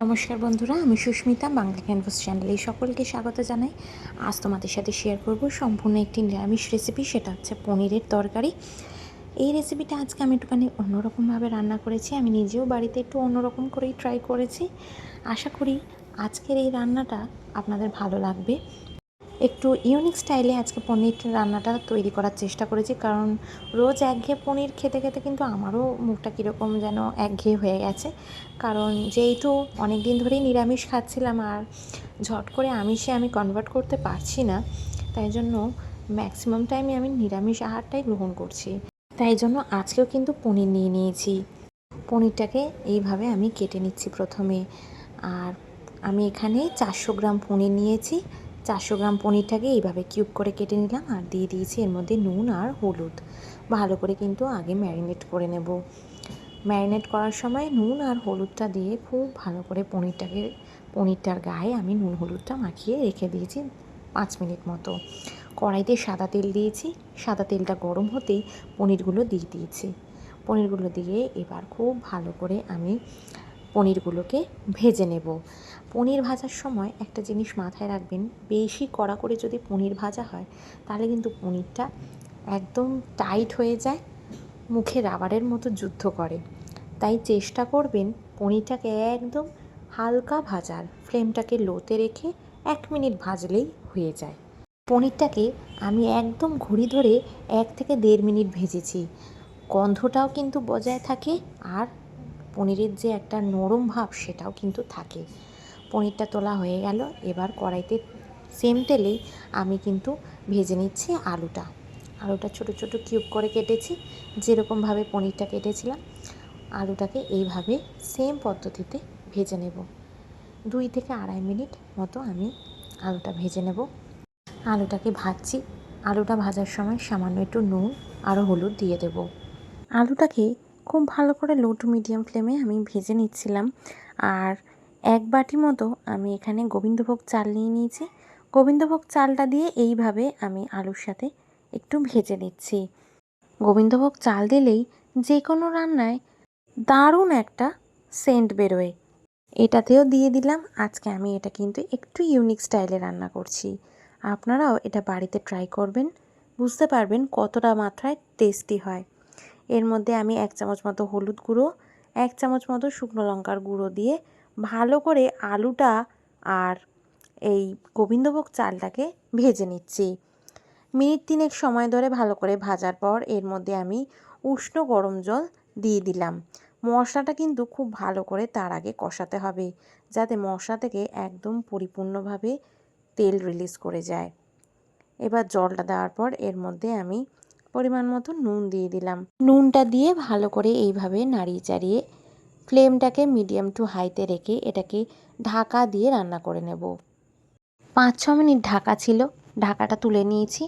নমস্কার বন্ধুরা, আমি সুস্মিতা, বাংলা ক্যানভাস চ্যানেলে সকলকে স্বাগত জানাই। আজ তোমাদের সাথে শেয়ার করব সম্পূর্ণ একটি নিরামিষ রেসিপি সেটা হচ্ছে পনিরের তরকারি। এই রেসিপিটা আজকে আমি একটুখানি অন্যরকমভাবে রান্না করেছি। আমি নিজেও বাড়িতে একটু অন্যরকম করেই ট্রাই করেছি। আশা করি আজকের এই রান্নাটা আপনাদের ভালো লাগবে। একটু ইউনিক স্টাইলে আজকে পনির রান্নাটা তৈরি করার চেষ্টা করেছি। কারণ রোজ একঘেয়ে পনির খেতে খেতে কিন্তু আমারও মুখটা কীরকম যেন একঘেয়ে হয়ে গেছে। কারণ যেহেতু অনেক দিন ধরেই নিরামিষ খাচ্ছিলাম আর ঝট করে আমিষে আমি কনভার্ট করতে পারছি না, তাই জন্য ম্যাক্সিমাম টাইমে আমি নিরামিষ আহারটাই গ্রহণ করছি। তাই জন্য আজকেও কিন্তু পনির নিয়ে নিয়েছি। পনিরটাকে এইভাবে আমি কেটে নিচ্ছি প্রথমে। আর আমি এখানে চারশো গ্রাম পনির নিয়েছি। চারশো গ্রাম পনিরটাকে এইভাবে কিউব করে কেটে নিলাম আর দিয়ে দিয়েছি এর মধ্যে নুন আর হলুদ। ভালো করে কিন্তু আগে ম্যারিনেট করে নেব। ম্যারিনেট করার সময় নুন আর হলুদটা দিয়ে খুব ভালো করে পনিরটাকে, পনিরটার গায়ে আমি নুন হলুদটা মাখিয়ে রেখে দিয়েছি পাঁচ মিনিট মতো। কড়াইতে সাদা তেল দিয়েছি। সাদা তেলটা গরম হতেই পনিরগুলো দিয়ে দিয়েছি। পনিরগুলো দিয়ে এবার খুব ভালো করে আমি পনিরগুলোকে ভেজে নেব। পনির ভাজার সময় একটা জিনিস মাথায় রাখবেন, বেশি কড়া করে যদি পনির ভাজা হয়, তাহলে কিন্তু পনিরটা একদম টাইট হয়ে যায়, মুখে রাবারের মতো যুদ্ধ করে। তাই চেষ্টা করবেন পনিরটাকে একদম হালকা ভাজার, ফ্লেমটাকে লোতে রেখে এক মিনিট ভাজলেই হয়ে যায়। পনিরটাকে আমি একদম ঘড়ি ধরে এক থেকে দেড় মিনিট ভেজেছি। গন্ধটাও কিন্তু বজায় থাকে আর পনিরের যে একটা নরম ভাব সেটাও কিন্তু থাকে। পনিরটা তোলা হয়ে গেল। এবার কড়াইতে সেম তেলেই আমি কিন্তু ভেজে নিচ্ছি আলুটা। আলুটা ছোট ছোট কিউব করে কেটেছি যেরকমভাবে পনিরটা কেটেছিলাম। আলুটাকে এইভাবে সেম পদ্ধতিতে ভেজে নেব। দুই থেকে আড়াই মিনিট মতো আমি আলুটা ভেজে নেব। আলুটাকে ভাজছি। আলুটা ভাজার সময় সামান্য একটু নুন আরও হলুদ দিয়ে দেব। আলুটাকে খুব ভালো করে লো টু মিডিয়াম ফ্লেমে আমি ভেজে নিচ্ছিলাম। আর এক বাটি মতো আমি এখানে গোবিন্দভোগ চাল নিয়ে নিয়েছি। গোবিন্দভোগ চালটা দিয়ে এইভাবে আমি আলুর সাথে একটু ভেজে নিচ্ছি। গোবিন্দভোগ চাল দিলেই যে কোনো রান্নায় দারুণ একটা সেন্ট বেরোয়। এটাতেও দিয়ে দিলাম। আজকে আমি এটা কিন্তু একটু ইউনিক স্টাইলে রান্না করছি। আপনারাও এটা বাড়িতে ট্রাই করবেন। বুঝতে পারবেন কতটা মাত্রায় টেস্টি হয়। এর মধ্যে আমি এক চামচ মতো হলুদ গুঁড়ো, এক চামচ মতো শুকনো লঙ্কার গুঁড়ো দিয়ে ভালো করে আলুটা আর এই গোবিন্দভোগ চালটাকে ভেজে নিচ্ছি। মিনিট তিনেক সময় ধরে ভালো করে ভাজার পর এর মধ্যে আমি উষ্ণ গরম জল দিয়ে দিলাম। মশলাটা কিন্তু খুব ভালো করে তার আগে কষাতে হবে, যাতে মশলা থেকে একদম পরিপূর্ণভাবে তেল রিলিজ করে যায়। এবার জলটা দেওয়ার পর এর মধ্যে আমি পরিমাণ মতো নুন দিয়ে দিলাম। নুনটা দিয়ে ভালো করে এইভাবে নাড়িয়ে চাড়িয়ে ফ্লেমটাকে মিডিয়াম টু হাইতে রেখে এটাকে ঢাকা দিয়ে রান্না করে নেব। পাঁচ ছ মিনিট ঢাকা ছিল, ঢাকাটা তুলে নিয়েছি।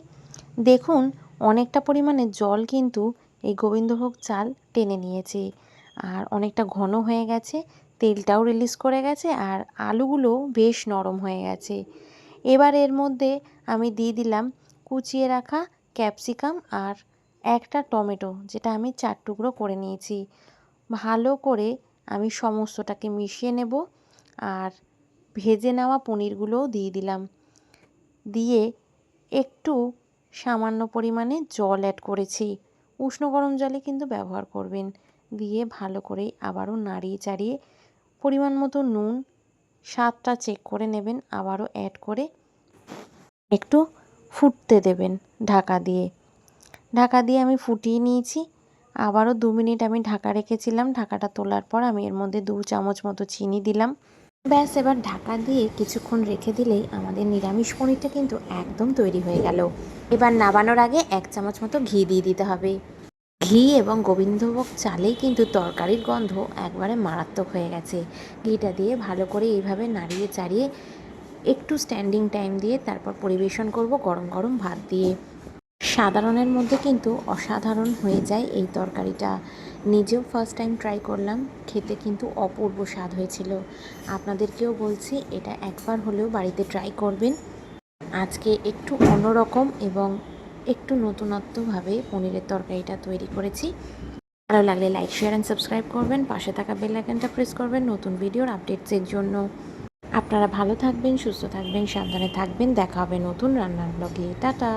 দেখুন, অনেকটা পরিমাণে জল কিন্তু এই গোবিন্দভোগ চাল টেনে নিয়েছে। আর অনেকটা ঘন হয়ে গেছে, তেলটাও রিলিজ করে গেছে আর আলুগুলো বেশ নরম হয়ে গেছে। এবার এর মধ্যে আমি দিয়ে দিলাম কুচিয়ে রাখা ক্যাপসিকাম আর একটা টমেটো, যেটা আমি চার টুকরো করে নিয়েছি। ভালো করে আমি সমস্তটাকে মিশিয়ে নেব আর ভেজে নেওয়া পনিরগুলোও দিয়ে দিলাম। দিয়ে একটু সামান্য পরিমাণে জল অ্যাড করেছি। উষ্ণ গরম জলে কিন্তু ব্যবহার করবেন। দিয়ে ভালো করে আবারও নাড়িয়ে চাড়িয়ে পরিমাণ মতো নুন, স্বাদটা চেক করে নেবেন, আবারও অ্যাড করে একটু ফুটতে দেবেন ঢাকা দিয়ে। ঢাকা দিয়ে আমি ফুটিয়ে নিয়েছি। আবারও দু মিনিট আমি ঢাকা রেখেছিলাম। ঢাকাটা তোলার পর আমি এর মধ্যে দু চামচ মতো চিনি দিলাম। ব্যাস, এবার ঢাকা দিয়ে কিছুক্ষণ রেখে দিলেই আমাদের নিরামিষ পনিরটা কিন্তু একদম তৈরি হয়ে গেল। এবার নাবানোর আগে এক চামচ মতো ঘি দিয়ে দিতে হবে। ঘি এবং গোবিন্দভোগ চালেই কিন্তু তরকারির গন্ধ একবারে মারাত্মক হয়ে গেছে। ঘিটা দিয়ে ভালো করে এইভাবে নাড়িয়ে চাড়িয়ে একটু স্ট্যান্ডিং টাইম দিয়ে তারপর পরিবেশন করব গরম গরম ভাত দিয়ে। সাধারণের মধ্যে কিন্তু অসাধারণ হয়ে যায় এই তরকারিটা। নিজেও ফার্স্ট টাইম ট্রাই করলাম, খেতে কিন্তু অপূর্ব স্বাদ হয়েছিল। আপনাদেরকেও বলছি, এটা একবার হলেও বাড়িতে ট্রাই করবেন। আজকে একটু অন্যরকম এবং একটু নতুনত্বভাবে পনিরের তরকারিটা তৈরি করেছি। ভালো লাগলে লাইক শেয়ার অ্যান্ড সাবস্ক্রাইব করবেন, পাশে থাকা বেল আইকনটা প্রেস করবেন, নতুন ভিডিওর আপডেটসের জন্য। আপনারা ভালো থাকবেন, সুস্থ থাকবেন, সাবধানে থাকবেন, দেখা হবে নতুন রান্নার ব্লগে টাটা!